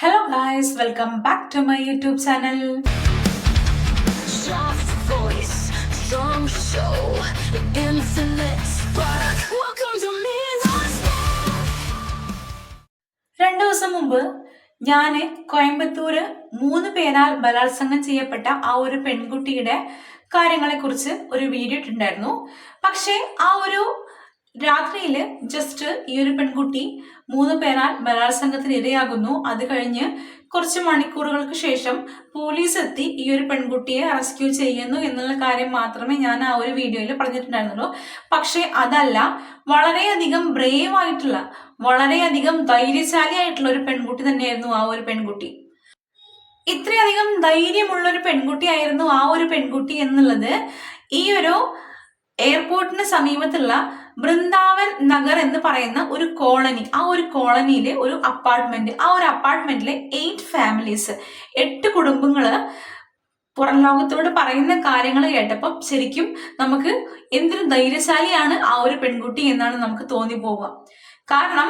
Hello guys welcome back to my YouTube channel രണ്ടു ദിവസം മുമ്പ് ഞാൻ കോയമ്പത്തൂര് മൂന്ന് പേരാൽ ബലാത്സംഗം ചെയ്യപ്പെട്ട ആ ഒരു പെൺകുട്ടിയുടെ കാര്യങ്ങളെ കുറിച്ച് ഒരു വീഡിയോ ഇട്ടുണ്ടായിരുന്നു പക്ഷെ ആ ഒരു രാത്രിയിൽ ജസ്റ്റ് ഈ ഒരു പെൺകുട്ടി മൂന്ന് പേരാൽ ബലാത്സംഗത്തിന് ഇരയാകുന്നു. അത് കഴിഞ്ഞ് കുറച്ച് മണിക്കൂറുകൾക്ക് ശേഷം പോലീസ് എത്തി ഈ ഒരു പെൺകുട്ടിയെ റെസ്ക്യൂ ചെയ്യുന്നു എന്നുള്ള കാര്യം മാത്രമേ ഞാൻ ആ ഒരു വീഡിയോയിൽ പറഞ്ഞിട്ടുണ്ടായിരുന്നുള്ളൂ. പക്ഷേ അതല്ല വളരെയധികം ബ്രേവ് ആയിട്ടുള്ള വളരെയധികം ധൈര്യശാലിയായിട്ടുള്ള ഒരു പെൺകുട്ടി തന്നെയായിരുന്നു ആ ഒരു പെൺകുട്ടി. ഇത്രയധികം ധൈര്യമുള്ള ഒരു പെൺകുട്ടിയായിരുന്നു ആ ഒരു പെൺകുട്ടി എന്നുള്ളത് ഈ ഒരു എയർപോർട്ടിന് സമീപത്തുള്ള ബൃന്ദാവൻ നഗർ എന്ന് പറയുന്ന ഒരു കോളനി. ആ ഒരു കോളനിയിലെ ഒരു അപ്പാർട്ട്മെന്റ് ആ ഒരു അപ്പാർട്ട്മെന്റിലെ എയ്റ്റ് ഫാമിലീസ് എട്ട് കുടുംബങ്ങൾ പുറം ലോകത്തോട് പറയുന്ന കാര്യങ്ങൾ കേട്ടപ്പം ശരിക്കും നമുക്ക് എന്തൊരു ധൈര്യശാലിയാണ് ആ ഒരു പെൺകുട്ടി എന്നാണ് നമുക്ക് തോന്നി പോവുക കാരണം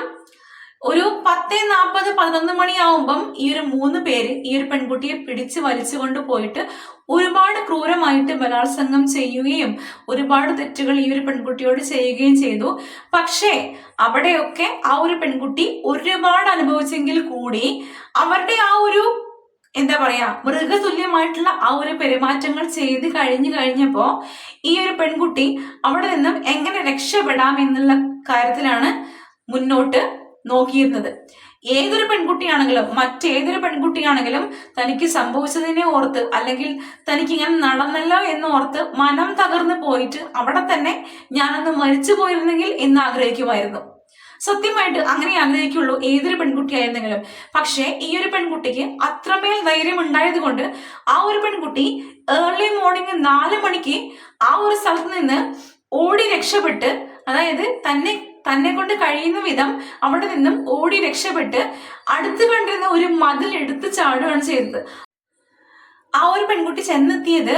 ഒരു പത്ത് നാൽപ്പത് പതിനൊന്ന് മണിയാവുമ്പം ഈ ഒരു മൂന്ന് പേര് ഈ ഒരു പെൺകുട്ടിയെ പിടിച്ച് വലിച്ചു കൊണ്ട് പോയിട്ട് ഒരുപാട് ക്രൂരമായിട്ട് ബലാത്സംഗം ചെയ്യുകയും ഒരുപാട് തെറ്റുകൾ ഈ ഒരു പെൺകുട്ടിയോട് ചെയ്യുകയും ചെയ്തു. പക്ഷേ അവിടെയൊക്കെ ആ ഒരു പെൺകുട്ടി ഒരുപാട് അനുഭവിച്ചെങ്കിൽ കൂടി അവരുടെ ആ ഒരു എന്താ പറയാ മൃഗതുല്യമായിട്ടുള്ള ആ ഒരു പെരുമാറ്റങ്ങൾ ചെയ്ത് കഴിഞ്ഞു കഴിഞ്ഞപ്പോ ഈ ഒരു പെൺകുട്ടി അവിടെ നിന്നും എങ്ങനെ രക്ഷപ്പെടാം എന്നുള്ള കാര്യത്തിലാണ് മുന്നോട്ട് നോക്കിയിരുന്നത്. ഏതൊരു പെൺകുട്ടിയാണെങ്കിലും മറ്റേതൊരു പെൺകുട്ടിയാണെങ്കിലും തനിക്ക് സംഭവിച്ചതിനെ ഓർത്ത് അല്ലെങ്കിൽ തനിക്ക് ഇങ്ങനെ നടന്നല്ലോ എന്ന് ഓർത്ത് മനം തകർന്നു പോയിട്ട് അവിടെ തന്നെ ഞാനൊന്ന് മരിച്ചു പോയിരുന്നെങ്കിൽ എന്ന് ആഗ്രഹിക്കുമായിരുന്നു. സത്യമായിട്ട് അങ്ങനെ ആഗ്രഹിക്കുള്ളൂ ഏതൊരു പെൺകുട്ടിയായിരുന്നെങ്കിലും. പക്ഷേ ഈ ഒരു പെൺകുട്ടിക്ക് അത്രമേൽ ധൈര്യം ഉണ്ടായത് കൊണ്ട് ആ ഒരു പെൺകുട്ടി ഏർലി മോർണിംഗ് നാല് മണിക്ക് ആ ഒരു സ്ഥലത്ത് നിന്ന് ഓടി രക്ഷപ്പെട്ട് അതായത് തന്നെ തന്നെ കൊണ്ട് കഴിയുന്ന വിധം അവിടെ നിന്നും ഓടി രക്ഷപ്പെട്ട് അടുത്ത് കണ്ടിരുന്ന ഒരു മതിൽ എടുത്ത് ചാടുകയാണ് ചെയ്തത്. ആ ഒരു പെൺകുട്ടി ചെന്നെത്തിയത്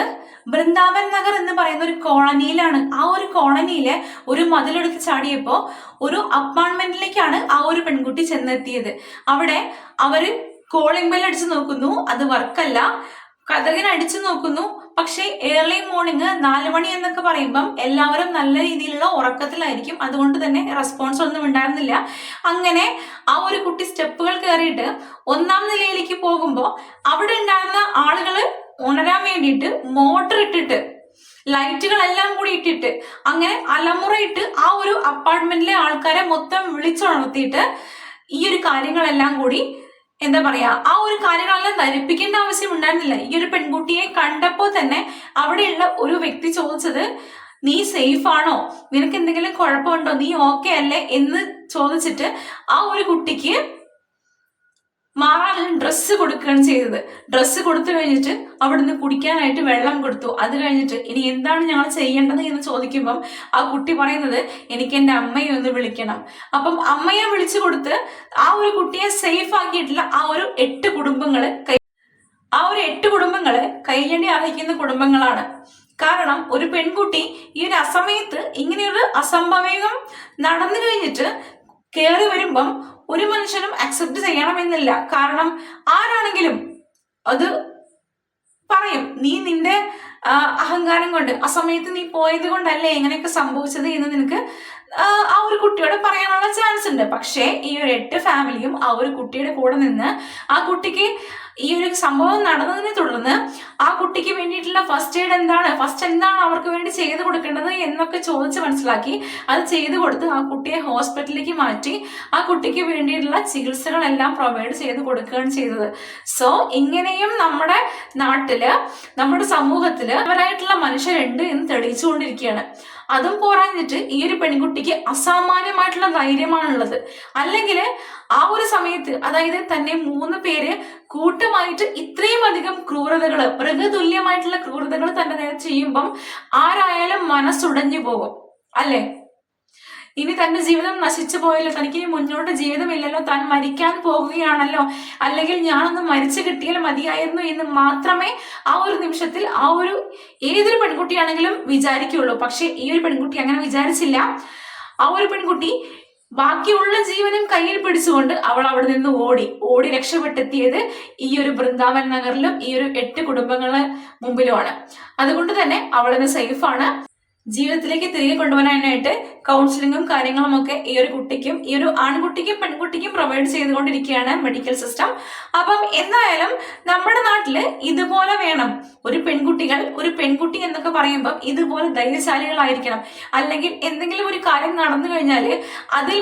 ബൃന്ദാവൻ നഗർ എന്ന് പറയുന്ന ഒരു കോളനിയിലാണ്. ആ ഒരു കോളനിയിലെ ഒരു മതിലെടുത്ത് ചാടിയപ്പോൾ ഒരു അപ്പാർട്ട്മെന്റിലേക്കാണ് ആ ഒരു പെൺകുട്ടി ചെന്നെത്തിയത്. അവിടെ അവർ കോളിംഗ് ബെൽ അടിച്ചു നോക്കുന്നു. അത് വർക്കല്ല കഥകൻ അടിച്ചു നോക്കുന്നു. പക്ഷേ ഏർലി മോർണിംഗ് നാല് മണി എന്നൊക്കെ പറയുമ്പം എല്ലാവരും നല്ല രീതിയിലുള്ള ഉറക്കത്തിലായിരിക്കും. അതുകൊണ്ട് തന്നെ റെസ്പോൺസ് ഒന്നും ഉണ്ടായിരുന്നില്ല. അങ്ങനെ ആ ഒരു കുട്ടി സ്റ്റെപ്പുകൾ കയറിയിട്ട് ഒന്നാം നിലയിലേക്ക് പോകുമ്പോൾ അവിടെ ഉണ്ടായിരുന്ന ആളുകൾ ഉണരാൻ വേണ്ടിയിട്ട് മോട്ടർ ഇട്ടിട്ട് ലൈറ്റുകളെല്ലാം കൂടി ഇട്ടിട്ട് അങ്ങനെ അലമുറയിട്ട് ആ ഒരു അപ്പാർട്ട്മെന്റിലെ ആൾക്കാരെ മൊത്തം വിളിച്ചുണർത്തിയിട്ട് ഈ ഒരു കാര്യങ്ങളെല്ലാം കൂടി എന്താ പറയാ ആ ഒരു കാര്യങ്ങളെല്ലാം ധരിപ്പിക്കേണ്ട ആവശ്യം ഉണ്ടായിരുന്നില്ല. ഈ ഒരു പെൺകുട്ടിയെ കണ്ടപ്പോൾ തന്നെ അവിടെയുള്ള ഒരു വ്യക്തി ചോദിച്ചത് നീ സേഫ് ആണോ? നിനക്ക് എന്തെങ്കിലും കുഴപ്പമുണ്ടോ? നീ ഓക്കെ അല്ലേ? എന്ന് ചോദിച്ചിട്ട് ആ ഒരു കുട്ടിക്ക് മാറാനുള്ള ഡ്രസ്സ് കൊടുക്കുകയാണ് ചെയ്തത്. ഡ്രസ്സ് കൊടുത്തു കഴിഞ്ഞിട്ട് അവിടുന്ന് കുടിക്കാനായിട്ട് വെള്ളം കൊടുത്തു. അത് കഴിഞ്ഞിട്ട് ഇനി എന്താണ് ഞങ്ങൾ ചെയ്യേണ്ടത് എന്ന് ചോദിക്കുമ്പം ആ കുട്ടി പറയുന്നത് എനിക്ക് എന്റെ അമ്മയെ ഒന്ന് വിളിക്കണം. അപ്പം അമ്മയെ വിളിച്ചു കൊടുത്ത് ആ ഒരു കുട്ടിയെ സേഫ് ആക്കിയിട്ടുള്ള ആ ഒരു എട്ട് കുടുംബങ്ങൾ ആ ഒരു എട്ട് കുടുംബങ്ങൾ കൈയടി അർഹിക്കുന്ന കുടുംബങ്ങളാണ്. കാരണം ഒരു പെൺകുട്ടി ഈ ഒരു അസമയത്ത് ഇങ്ങനെയൊരു അസംഭവികം നടന്നു കഴിഞ്ഞിട്ട് കയറി വരുമ്പം ഒരു മനുഷ്യനും അക്സെപ്റ്റ് ചെയ്യണമെന്നില്ല. കാരണം ആരാണെങ്കിലും അത് പറയും നീ നിന്റെ അഹങ്കാരം കൊണ്ട് ആ സമയത്ത് നീ പോയത് കൊണ്ടല്ലേ എങ്ങനെയൊക്കെ സംഭവിച്ചത്? എന്ന് നിനക്ക് ആ, ഒരു കുട്ടിയോട് പറയാനുള്ള ഉണ്ട്. പക്ഷേ ഈ ഒരു എട്ട് ഫാമിലിയും ആ ഒരു കുട്ടിയുടെ കൂടെ നിന്ന് ആ കുട്ടിക്ക് ഈ ഒരു സംഭവം നടന്നതിനെ തുടർന്ന് ആ കുട്ടിക്ക് വേണ്ടിയിട്ടുള്ള ഫസ്റ്റ് എയ്ഡ് എന്താണ്? ഫസ്റ്റ് എന്താണ് അവർക്ക് വേണ്ടി ചെയ്തു കൊടുക്കേണ്ടത് എന്നൊക്കെ ചോദിച്ച് മനസ്സിലാക്കി അത് ചെയ്തു കൊടുത്ത് ആ കുട്ടിയെ ഹോസ്പിറ്റലിലേക്ക് മാറ്റി ആ കുട്ടിക്ക് വേണ്ടിയിട്ടുള്ള ചികിത്സകളെല്ലാം പ്രൊവൈഡ് ചെയ്ത് കൊടുക്കുകയാണ് ചെയ്തത്. സോ ഇങ്ങനെയും നമ്മുടെ നാട്ടിൽ നമ്മുടെ സമൂഹത്തിൽ അവരായിട്ടുള്ള മനുഷ്യരുണ്ട് എന്ന് തെളിയിച്ചുകൊണ്ടിരിക്കുകയാണ്. അതും പോരാഞ്ഞിട്ട് ഈ ഒരു പെൺകുട്ടിക്ക് അസാമാന്യമായിട്ടുള്ള ധൈര്യമാണുള്ളത്. അല്ലെങ്കിൽ ആ ഒരു സമയത്ത് അതായത് തന്നെ മൂന്ന് പേര് കൂട്ടമായിട്ട് ഇത്രയും അധികം ക്രൂരതകൾ മൃഗതുല്യമായിട്ടുള്ള ക്രൂരതകൾ തന്നെ നേരെ ചെയ്യുമ്പം ആരായാലും മനസ്സുടഞ്ഞു പോകും. അല്ലേ? ഇനി തന്റെ ജീവിതം നശിച്ചു പോയല്ലോ തനിക്ക് ഇനി മുന്നോട്ട് ജീവിതമില്ലല്ലോ താൻ മരിക്കാൻ പോകുകയാണല്ലോ അല്ലെങ്കിൽ ഞാനൊന്ന് മരിച്ചു കിട്ടിയാൽ മതിയായിരുന്നു എന്ന് മാത്രമേ ആ ഒരു നിമിഷത്തിൽ ആ ഒരു ഏതൊരു പെൺകുട്ടിയാണെങ്കിലും വിചാരിക്കുള്ളൂ പക്ഷെ ഈ ഒരു പെൺകുട്ടി അങ്ങനെ വിചാരിച്ചില്ല. ആ ഒരു പെൺകുട്ടി ബാക്കിയുള്ള ജീവനും കയ്യിൽ പിടിച്ചുകൊണ്ട് അവൾ അവിടെ നിന്ന് ഓടി. ഓടി രക്ഷപ്പെട്ടെത്തിയത് ഈ ഒരു ബൃന്ദാവൻ നഗറിലും ഈ ഒരു എട്ട് കുടുംബങ്ങളെ മുമ്പിലുമാണ്. അതുകൊണ്ട് തന്നെ അവളിന്ന് സേഫാണ് ജീവിതത്തിലേക്ക് തിരികെ കൊണ്ടുവരാനായിട്ട് കൗൺസിലിങ്ങും കാര്യങ്ങളും ഒക്കെ ഈ ഒരു കുട്ടിക്കും ഈ ഒരു ആൺകുട്ടിക്കും പെൺകുട്ടിക്കും പ്രൊവൈഡ് ചെയ്തുകൊണ്ടിരിക്കുകയാണ് മെഡിക്കൽ സിസ്റ്റം അപ്പം എന്തായാലും നമ്മുടെ നാട്ടിൽ ഇതുപോലെ വേണം. ഒരു പെൺകുട്ടികൾ ഒരു പെൺകുട്ടി എന്നൊക്കെ പറയുമ്പോൾ ഇതുപോലെ ധൈര്യശാലികളായിരിക്കണം. അല്ലെങ്കിൽ എന്തെങ്കിലും ഒരു കാര്യം നടന്നു കഴിഞ്ഞാൽ അതിൽ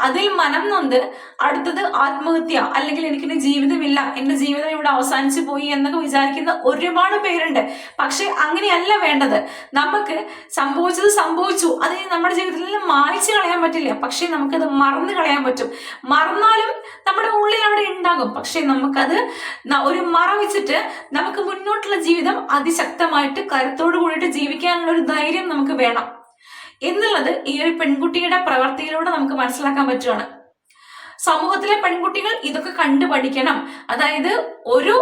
അതിൽ മനം നൊന്ത് അടുത്തത് ആത്മഹത്യ അല്ലെങ്കിൽ എനിക്കിന്റെ ജീവിതമില്ല എന്റെ ജീവിതം ഇവിടെ അവസാനിച്ചു പോയി എന്നൊക്കെ വിചാരിക്കുന്ന ഒരുപാട് പേരുണ്ട്. പക്ഷെ അങ്ങനെയല്ല വേണ്ടത്. നമുക്ക് സംഭവിച്ചത് സംഭവിച്ചു. അത് നമ്മുടെ ജീവിതത്തിൽ നിന്ന് മായ്ച്ചു കളയാൻ പറ്റില്ല. പക്ഷെ നമുക്കത് മറന്നു കളയാൻ പറ്റും. മറന്നാലും നമ്മുടെ ഉള്ളിൽ അവിടെ ഉണ്ടാകും. പക്ഷെ നമുക്കത് ഒരു മറ വെച്ചിട്ട് നമുക്ക് മുന്നോട്ടുള്ള ജീവിതം അതിശക്തമായിട്ട് കരുത്തോടു കൂടിയിട്ട് ജീവിക്കാനുള്ള ഒരു ധൈര്യം നമുക്ക് വേണം. എന്നുള്ളത് ഈ ഒരു പെൺകുട്ടിയുടെ പ്രവൃത്തിയിലൂടെ നമുക്ക് മനസ്സിലാക്കാൻ പറ്റുകയാണ് സമൂഹത്തിലെ പെൺകുട്ടികൾ ഇതൊക്കെ കണ്ടു പഠിക്കണം. അതായത് ഒരു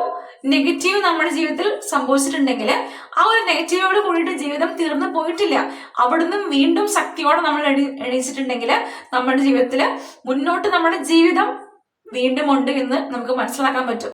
നെഗറ്റീവ് നമ്മുടെ ജീവിതത്തിൽ സംഭവിച്ചിട്ടുണ്ടെങ്കിൽ ആ ഒരു നെഗറ്റീവോട് കൂടിയിട്ട് ജീവിതം തീർന്നു പോയിട്ടില്ല. അവിടുന്ന് വീണ്ടും ശക്തിയോടെ നമ്മൾ എണീ എണീച്ചിട്ടുണ്ടെങ്കിൽ നമ്മുടെ ജീവിതത്തിൽ മുന്നോട്ട് നമ്മുടെ ജീവിതം വീണ്ടും ഉണ്ട് എന്ന് നമുക്ക് മനസ്സിലാക്കാൻ പറ്റും.